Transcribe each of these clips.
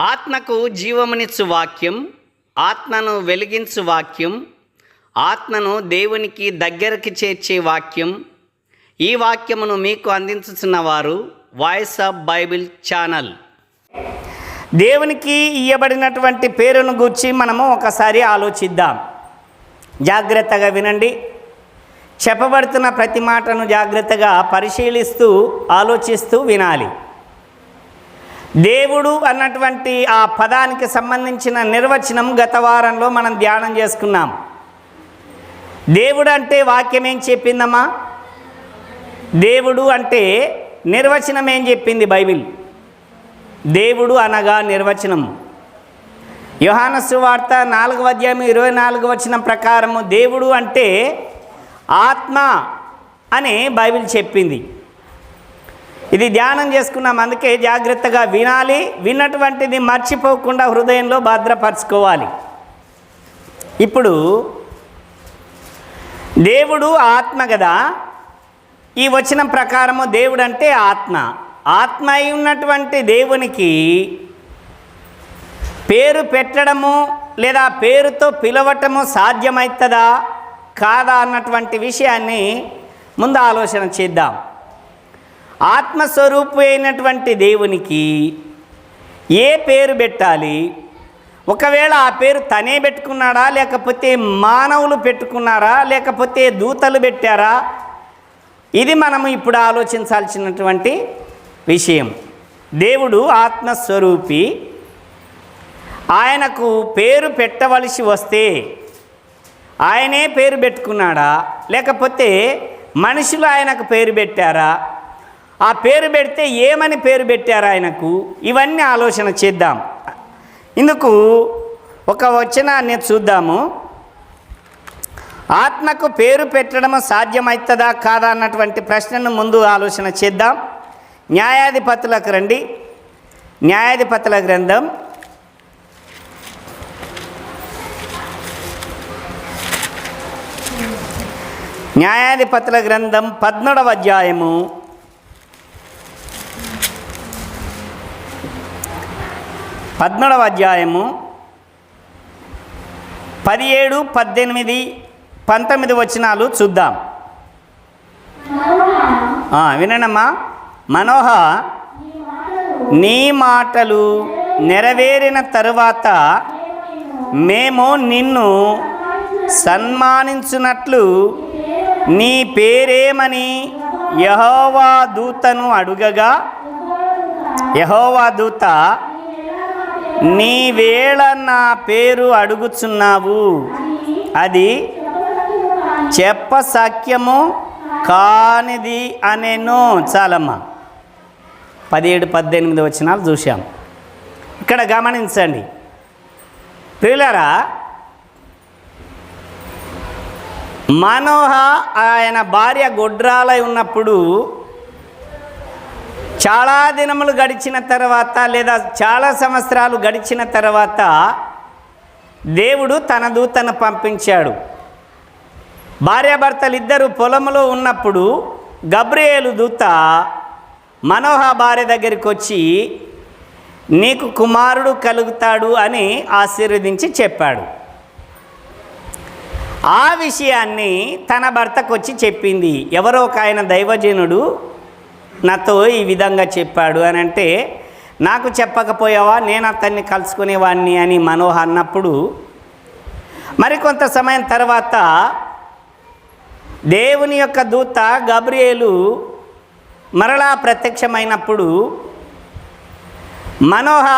ఆత్మకు జీవమునిచ్చు వాక్యం ఆత్మను వెలిగించు వాక్యం ఆత్మను దేవునికి దగ్గరికి చేర్చే వాక్యం. ఈ వాక్యమును మీకు అందించుతున్న వారు వాయిస్ ఆఫ్ బైబిల్ ఛానల్. దేవునికి ఇయ్యబడినటువంటి పేరును గూర్చి మనము ఒకసారి ఆలోచిద్దాం. జాగ్రత్తగా వినండి. చెప్పబడుతున్న ప్రతి మాటను జాగ్రత్తగా పరిశీలిస్తూ ఆలోచిస్తూ వినాలి. దేవుడు అన్నటువంటి ఆ పదానికి సంబంధించిన నిర్వచనం గత వారంలో మనం ధ్యానం చేసుకున్నాం. దేవుడు అంటే వాక్యం ఏం చెప్పిందమ్మా? దేవుడు అంటే నిర్వచనం ఏం చెప్పింది బైబిల్? దేవుడు అనగా నిర్వచనం. యోహానసు వార్త నాలుగవ అధ్యాయం ఇరవై నాలుగు వచనం ప్రకారము దేవుడు అంటే ఆత్మ అని బైబిల్ చెప్పింది. ఇది ధ్యానం చేసుకున్నాం. అందుకే జాగ్రత్తగా వినాలి. విన్నటువంటిది మర్చిపోకుండా హృదయంలో భద్రపరచుకోవాలి. ఇప్పుడు దేవుడు ఆత్మ కదా. ఈ వచనం ప్రకారము దేవుడు అంటే ఆత్మ. ఆత్మ అయి ఉన్నటువంటి దేవునికి పేరు పెట్టడము లేదా పేరుతో పిలవటము సాధ్యమవుతుందా కాదా? అన్నటువంటి విషయాన్ని ముందు ఆలోచన చేద్దాం. ఆత్మస్వరూపు అయినటువంటి దేవునికి ఏ పేరు పెట్టాలి? ఒకవేళ ఆ పేరు తనే పెట్టుకున్నాడా? లేకపోతే మానవులు పెట్టుకున్నారా? లేకపోతే దూతలు పెట్టారా? ఇది మనము ఇప్పుడు ఆలోచించాల్సినటువంటి విషయం. దేవుడు ఆత్మస్వరూపి. ఆయనకు పేరు పెట్టవలసి వస్తే ఆయనే పేరు పెట్టుకున్నాడా? లేకపోతే మనుషులు ఆయనకు పేరు పెట్టారా? ఆ పేరు పెడితే ఏమని పేరు పెట్టారు ఆయనకు? ఇవన్నీ ఆలోచన చేద్దాం. ఇందుకు ఒక వచనాన్ని చూద్దాము. ఆత్మకు పేరు పెట్టడం సాధ్యమవుతుందా కాదా అన్నటువంటి ప్రశ్నను ముందు ఆలోచన చేద్దాం. న్యాయాధిపతులకు రండి. న్యాయాధిపతుల గ్రంథం. న్యాయాధిపతుల గ్రంథం పద్మూడవ అధ్యాయము. పద్మూడవ అధ్యాయము పదిహేడు పద్దెనిమిది పంతొమ్మిది వచనాలు చూద్దాం. వినమ్మా మనోహ నీ మాటలు నెరవేరిన తరువాత మేము నిన్ను సన్మానించున్నట్లు నీ పేరేమని యహోవా దూతను అడుగగా యహోవా దూత నీ వేళ నా పేరు అడుగుచున్నావు. అది చెప్ప సఖ్యము కానిది అనేను. చాలమ్మా. పదిహేడు పద్దెనిమిది వచ్చినాలు చూశాం. ఇక్కడ గమనించండి. ప్రియులరా మనోహ ఆయన భార్య గొడ్రాలై ఉన్నప్పుడు చాలా దినములు గడిచిన తర్వాత లేదా చాలా సంవత్సరాలు గడిచిన తర్వాత దేవుడు తన దూతను పంపించాడు. భార్యాభర్తలు ఇద్దరు పొలంలో ఉన్నప్పుడు గబ్రియేలు దూత మనోహ భార్య దగ్గరికి వచ్చి నీకు కుమారుడు కలుగుతాడు అని ఆశీర్వదించి చెప్పాడు. ఆ విషయాన్ని తన భర్తకు వచ్చి చెప్పింది. ఎవరో ఒక ఆయన దైవజనుడు నాతో ఈ విధంగా చెప్పాడు అని అంటే నాకు చెప్పకపోయావా? నేను అతన్ని కలుసుకునేవాడిని అని మనోహ అన్నప్పుడు మరికొంత సమయం తర్వాత దేవుని యొక్క దూత గబ్రియేలు మరలా ప్రత్యక్షమైనప్పుడు మనోహ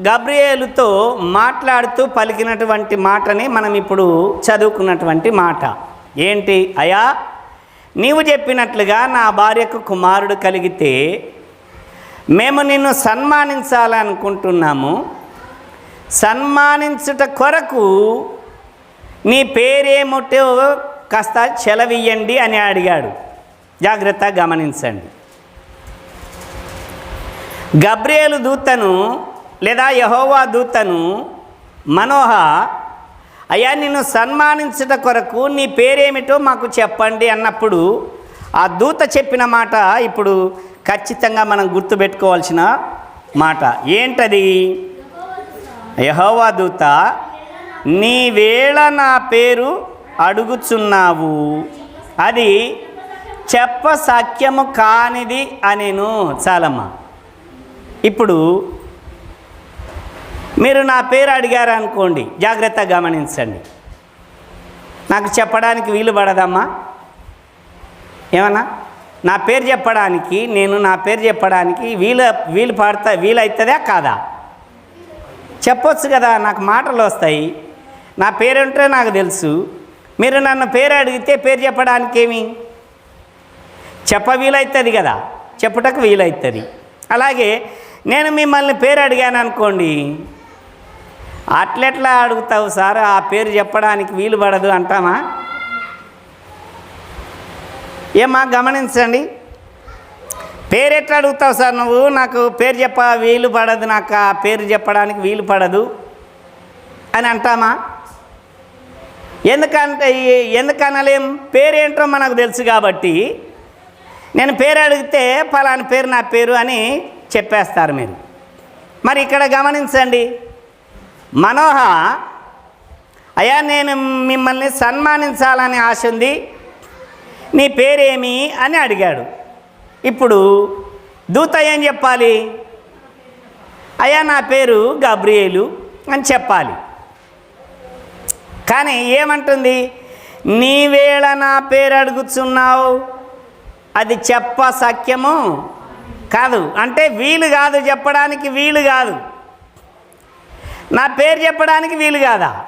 గబ్రియేలుతో మాట్లాడుతూ పలికినటువంటి మాటని మనం ఇప్పుడు చదువుకున్నటువంటి మాట. ఏంటి? అయా నీవు చెప్పినట్లుగా నా భార్యకు కుమారుడు కలిగితే మేము నిన్ను సన్మానించాలనుకుంటున్నాము సన్మానించుట కొరకు నీ పేరేముటో కాస్త చెలవియ్యండి అని అడిగాడు. జాగ్రత్త గమనించండి. గబ్రియేలు దూతను లేదా యహోవా దూతను మనోహ అయ్యా నిన్ను సన్మానించుట కొరకు నీ పేరేమిటో మాకు చెప్పండి అన్నప్పుడు ఆ దూత చెప్పిన మాట ఇప్పుడు ఖచ్చితంగా మనం గుర్తుపెట్టుకోవాల్సిన మాట. ఏంటది? యహోవా దూత నీ వేళ నా పేరు అడుగుచున్నావు. అది చెప్ప సఖ్యము కానిది అనేను చాలమ్మా. ఇప్పుడు మీరు నా పేరు అడిగారు అనుకోండి జాగ్రత్తగా గమనించండి. నాకు చెప్పడానికి వీలు పడదమ్మా? ఏమన్నా? నా పేరు చెప్పడానికి నేను నా పేరు చెప్పడానికి వీలు వీలు పడతా వీలవుతుందా కాదా? చెప్పొచ్చు కదా నాకు మాటలు వస్తాయి. నా పేరుంటే నాకు తెలుసు. మీరు నన్ను పేరు అడిగితే పేరు చెప్పడానికి ఏమి చెప్ప వీలవుతుంది కదా చెప్పుటకు వీలవుతుంది అలాగే నేను మిమ్మల్ని పేరు అడిగాను అనుకోండి అట్లెట్లా అడుగుతావు సార్? ఆ పేరు చెప్పడానికి వీలు పడదు అంటామా? ఏమా గమనించండి. పేరు ఎట్లా అడుగుతావు సార్ నువ్వు? నాకు పేరు చెప్ప వీలు పడదు నాకు ఆ పేరు చెప్పడానికి వీలు పడదు అని అంటామా? ఎందుకంటే ఎందుకనలేం? పేరేంటో మనకు తెలుసు కాబట్టి నేను పేరు అడిగితే ఫలాని పేరు నా పేరు అని చెప్పేస్తారు మీరు. మరి ఇక్కడ గమనించండి. మనోహ అయ్యా నేను మిమ్మల్ని సన్మానించాలని ఆశ ఉంది. నీ పేరేమి అని అడిగాడు. ఇప్పుడు దూత ఏం చెప్పాలి? అయ్యా నా పేరు గబ్రియేలు అని చెప్పాలి. కానీ ఏమంటుంది? నీవేళ నా పేరు అడుగుతున్నావు అది చెప్ప సఖ్యము కాదు. అంటే వీలు కాదు చెప్పడానికి వీలు కాదు. నా పేరు చెప్పడానికి వీలు కాదా?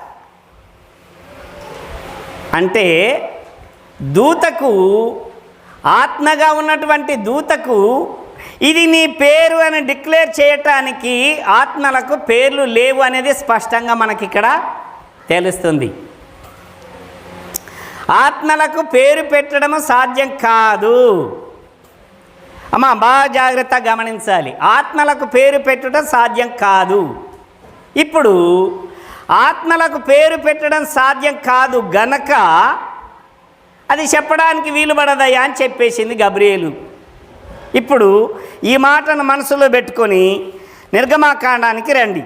అంటే దూతకు ఆత్మగా ఉన్నటువంటి దూతకు ఇది నీ పేరు అని డిక్లేర్ చేయటానికి ఆత్మలకు పేర్లు లేవు అనేది స్పష్టంగా మనకి ఇక్కడ తెలుస్తుంది. ఆత్మలకు పేరు పెట్టడం సాధ్యం కాదు. అమ్మా బాగా జాగ్రత్తగా గమనించాలి. ఆత్మలకు పేరు పెట్టడం సాధ్యం కాదు. ఇప్పుడు ఆత్మలకు పేరు పెట్టడం సాధ్యం కాదు గనక అది చెప్పడానికి వీలు పడదయ్యా అని చెప్పేసింది గబ్రియేలు. ఇప్పుడు ఈ మాటను మనసులో పెట్టుకొని నిర్గమాకాండానికి రండి.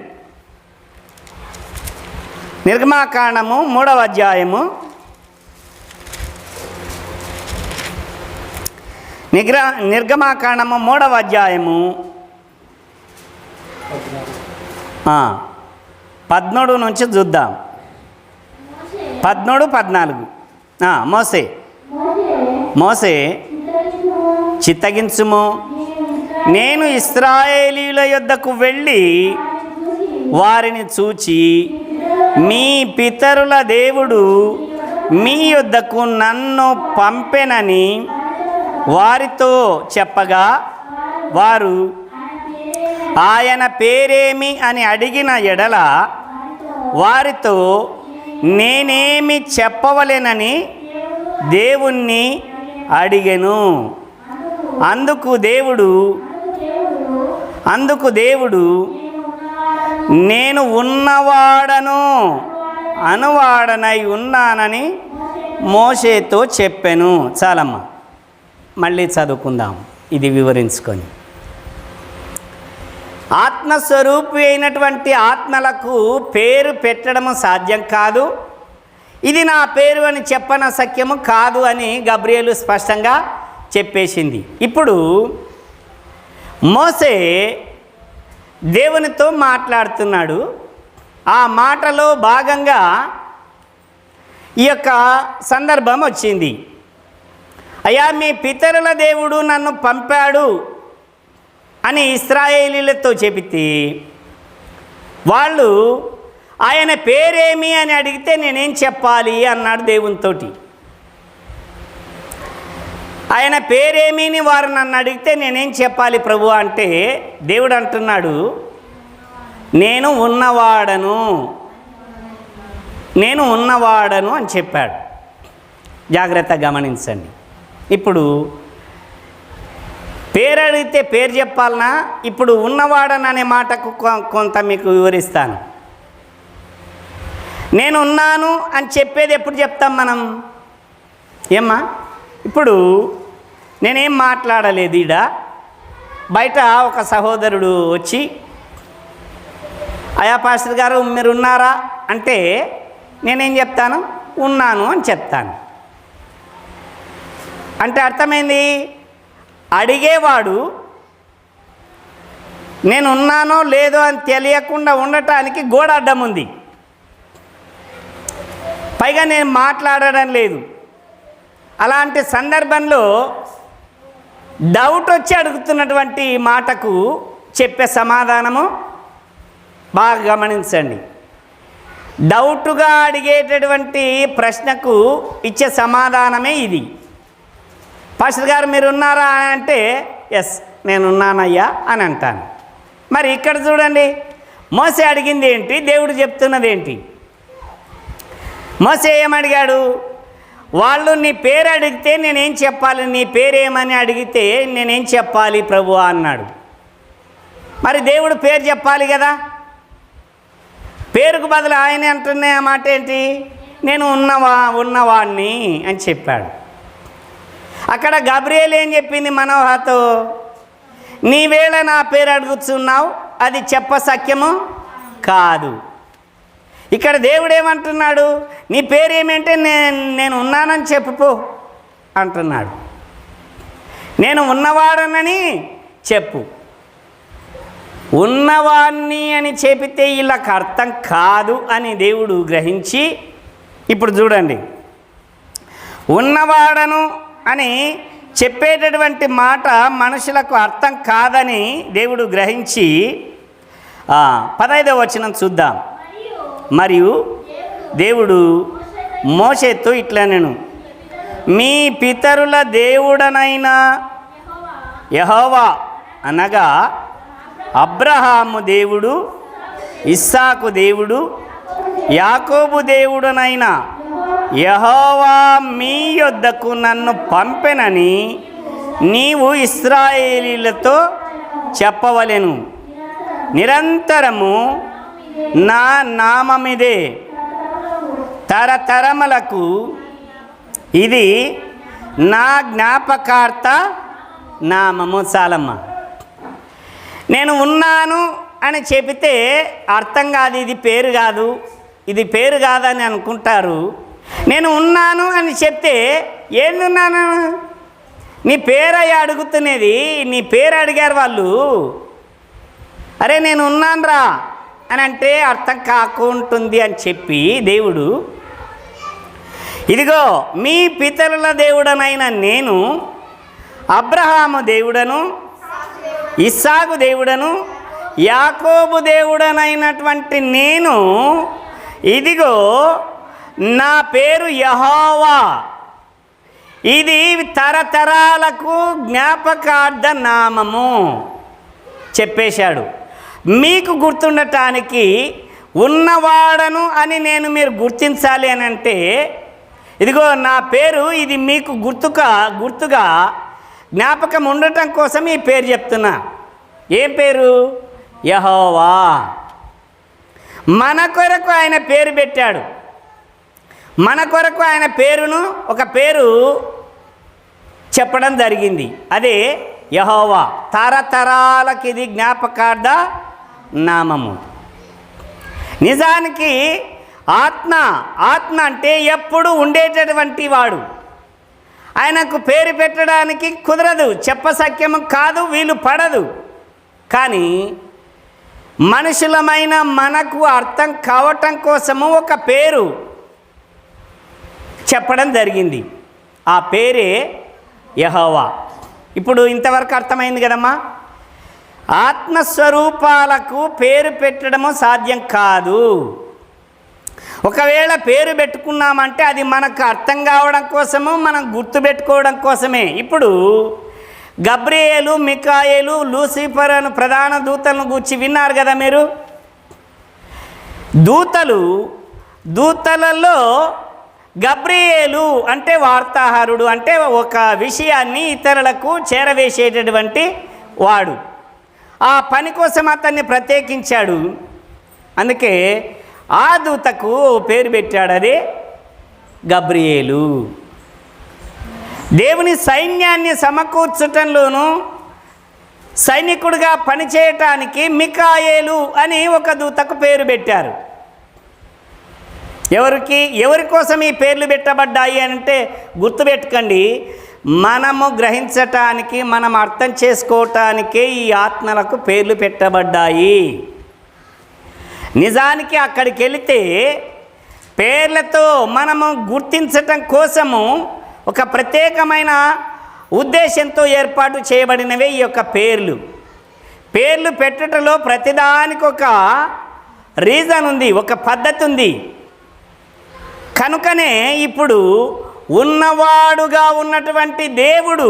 నిర్గమాకాండము మూడవ అధ్యాయము. నిగ్ర నిర్గమాకాండము మూడవ అధ్యాయము. పద్మూడు నుంచి చూద్దాం. పద్మూడు పద్నాలుగు. మోసే. మోసే చిత్తగించుము. నేను ఇస్రాయేలీల యొద్దకు వెళ్ళి వారిని చూచి మీ పితరుల దేవుడు మీ యొద్దకు నన్ను పంపెనని వారితో చెప్పగా వారు ఆయన పేరేమి అని అడిగిన ఎడల వారితో నేనేమి చెప్పవలెనని దేవుణ్ణి అడిగెను. అందుకు దేవుడు అందుకు దేవుడు నేను ఉన్నవాడను అనువాడనై ఉన్నానని మోషేతో చెప్పాను. చాలమ్మ మళ్ళీ చదువుకుందాం. ఇది వివరించుకొని. ఆత్మస్వరూపి అయినటువంటి ఆత్మలకు పేరు పెట్టడము సాధ్యం కాదు. ఇది నా పేరు అని చెప్పన సఖ్యము కాదు అని గబ్రియలు స్పష్టంగా చెప్పేసింది. ఇప్పుడు మోసే దేవునితో మాట్లాడుతున్నాడు. ఆ మాటలో భాగంగా ఈ యొక్క సందర్భం వచ్చింది. అయ్యా మీ పితరుల దేవుడు నన్ను పంపాడు. అని ఇస్రాయేలీలతో చెబితే వాళ్ళు ఆయన పేరేమి అని అడిగితే నేనేం చెప్పాలి అన్నాడు దేవునితోటి. ఆయన పేరేమిని వారు నన్ను అడిగితే నేనేం చెప్పాలి ప్రభు అంటే దేవుడు అంటున్నాడు నేను ఉన్నవాడను నేను ఉన్నవాడను అని చెప్పాడు. జాగ్రత్త గమనించండి. ఇప్పుడు పేరు అడిగితే పేరు చెప్పాలనా? ఇప్పుడు ఉన్నవాడననే అనే మాటకు కొంత మీకు వివరిస్తాను. నేను ఉన్నాను అని చెప్పేది ఎప్పుడు చెప్తాం మనం? ఏమ్మా? ఇప్పుడు నేనేం మాట్లాడలేదు ఈడ. బయట ఒక సహోదరుడు వచ్చి అయా పాస్టర్ గారు మీరు ఉన్నారా? అంటే నేనేం చెప్తాను? ఉన్నాను అని చెప్తాను. అంటే అర్థమైంది? అడిగేవాడు నేను ఉన్నానో లేదో అని తెలియకుండా ఉండటానికి గోడ అడ్డం ఉంది. పైగా నేను మాట్లాడడం లేదు. అలాంటి సందర్భంలో డౌట్ వచ్చి అడుగుతున్నటువంటి మాటకు చెప్పే సమాధానము బాగా గమనించండి. డౌట్గా అడిగేటటువంటి ప్రశ్నకు ఇచ్చే సమాధానమే ఇది. పాస్టర్ గారు మీరు ఉన్నారా అని అంటే ఎస్ నేను ఉన్నానయ్యా అని అంటాను. మరి ఇక్కడ చూడండి మోసే అడిగింది ఏంటి? దేవుడు చెప్తున్నది ఏంటి? మోసే ఏమడిగాడు? వాళ్ళు నీ పేరు అడిగితే నేనేం చెప్పాలి? నీ పేరేమని అడిగితే నేనేం చెప్పాలి ప్రభు అన్నాడు. మరి దేవుడు పేరు చెప్పాలి కదా? పేరుకు బదులు ఆయన అంటున్న మాట ఏంటి? నేను ఉన్నవా ఉన్నవాణ్ణి అని చెప్పాడు. అక్కడ గబ్రియల్ ఏం చెప్పింది మనోహతో? నీవేళ నా పేరు అడుగుతున్నావు అది చెప్ప సఖ్యము కాదు. ఇక్కడ దేవుడు ఏమంటున్నాడు? నీ పేరు ఏమంటే నేను నేను ఉన్నానని చెప్పుకో అంటున్నాడు. నేను ఉన్నవాడనని చెప్పు. ఉన్నవాణ్ణి అని చెబితే వీళ్ళకి అర్థం కాదు అని దేవుడు గ్రహించి ఇప్పుడు చూడండి. ఉన్నవాడను అని చెప్పేటటువంటి మాట మనుషులకు అర్థం కాదని దేవుడు గ్రహించి పదహైదవ పదైదవ వచనం చూద్దాం. మరియు దేవుడు మోసేతో ఇట్లా నేను మీ పితరుల దేవుడనైన యహోవా అనగా అబ్రహాము దేవుడు ఇస్సాకు దేవుడు యాకోబు దేవుడనైనా యహోవా మీ యొద్దకు నన్ను పంపెనని నీవు ఇస్రాయేలీలతో చెప్పవలెను. నిరంతరము నా నామమిదే. తరతరములకు ఇది నా జ్ఞాపకార్త నామము చాలమ్మ. నేను ఉన్నాను అని చెబితే అర్థం కాదు ఇది పేరు కాదు. ఇది పేరు కాదని అనుకుంటారు. నేను ఉన్నాను అని చెప్తే ఏందున్నాను నీ పేరు అడుగుతున్నది. నీ పేరు అడిగారు వాళ్ళు. అరే నేను ఉన్నానురా అని అంటే అర్థం కాకుంటుంది అని చెప్పి దేవుడు ఇదిగో మీ పితరుల దేవుడనైన నేను అబ్రహాము దేవుడను ఇస్సాగు దేవుడను యాకోబు దేవుడనైనటువంటి నేను ఇదిగో నా పేరు యహోవా. ఇది తరతరాలకు జ్ఞాపకార్థ నామము చెప్పేశాడు. మీకు గుర్తుండటానికి ఉన్నవాడను అని నేను మీరు గుర్తించాలి అని అంటే ఇదిగో నా పేరు ఇది మీకు గుర్తుగా గుర్తుగా జ్ఞాపకం ఉండటం కోసం ఈ పేరు చెప్తున్నా. ఏం పేరు? యహోవా. మన కొరకు ఆయన పేరు పెట్టాడు. మన కొరకు ఆయన పేరును ఒక పేరు చెప్పడం జరిగింది. అదే యహోవా తరతరాలకి ఇది జ్ఞాపకార్థ నామము. నిజానికి ఆత్మ ఆత్మ అంటే ఎప్పుడు ఉండేటటువంటి వాడు. ఆయనకు పేరు పెట్టడానికి కుదరదు చెప్పసక్యము కాదు వీలు పడదు. కానీ మనుషులమైన మనకు అర్థం కావటం కోసము ఒక పేరు. చెప్పడం జరిగింది. ఆ పేరే యహోవా. ఇప్పుడు ఇంతవరకు అర్థమైంది కదమ్మా? ఆత్మస్వరూపాలకు పేరు పెట్టడము సాధ్యం కాదు. ఒకవేళ పేరు పెట్టుకున్నామంటే అది మనకు అర్థం కావడం కోసము మనం గుర్తుపెట్టుకోవడం కోసమే. ఇప్పుడు గబ్రియేలు మికాయేలు లూసిఫర్ అను ప్రధాన దూతలను గూర్చి విన్నారు కదా మీరు? దూతలు దూతలలో గబ్రియేలు అంటే వార్తాహారుడు అంటే ఒక విషయాన్ని ఇతరులకు చేరవేసేటటువంటి వాడు. ఆ పని కోసం అతన్ని ప్రత్యేకించాడు. అందుకే ఆ దూతకు పేరు పెట్టాడు అదే గబ్రియేలు. దేవుని సైన్యాన్ని సమకూర్చటంలోనూ సైనికుడిగా పనిచేయటానికి మికాయేలు అని ఒక దూతకు పేరు పెట్టారు. ఎవరికి ఎవరి కోసం ఈ పేర్లు పెట్టబడ్డాయి అంటే గుర్తుపెట్టుకోండి మనము గ్రహించటానికి మనం అర్థం చేసుకోవటానికే ఈ ఆత్మలకు పేర్లు పెట్టబడ్డాయి. నిజానికి అక్కడికి వెళితే పేర్లతో మనము గుర్తించటం కోసము ఒక ప్రత్యేకమైన ఉద్దేశంతో ఏర్పాటు చేయబడినవే ఈ యొక్క పేర్లు. పేర్లు పెట్టటంలో ప్రతిదానికి ఒక రీజన్ ఉంది ఒక పద్ధతి ఉంది. కనుకనే ఇప్పుడు ఉన్నవాడుగా ఉన్నటువంటి దేవుడు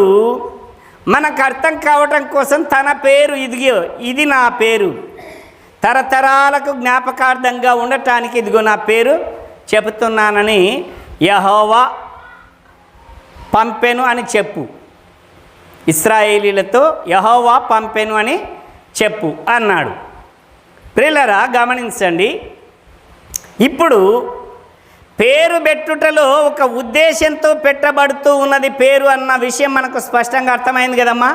మనకు అర్థం కావటం కోసం తన పేరు ఇదిగో ఇది నా పేరు. తరతరాలకు జ్ఞాపకార్థంగా ఉండటానికి ఇదిగో నా పేరు చెబుతున్నానని యహోవా పంపెను అని చెప్పు. ఇస్రాయేలీలతో యహోవా పంపెను అని చెప్పు అన్నాడు. ప్రిల్లరా గమనించండి. ఇప్పుడు పేరు పెట్టుటలో ఒక ఉద్దేశంతో పెట్టబడుతూ ఉన్నది పేరు అన్న విషయం మనకు స్పష్టంగా అర్థమైంది కదమ్మా?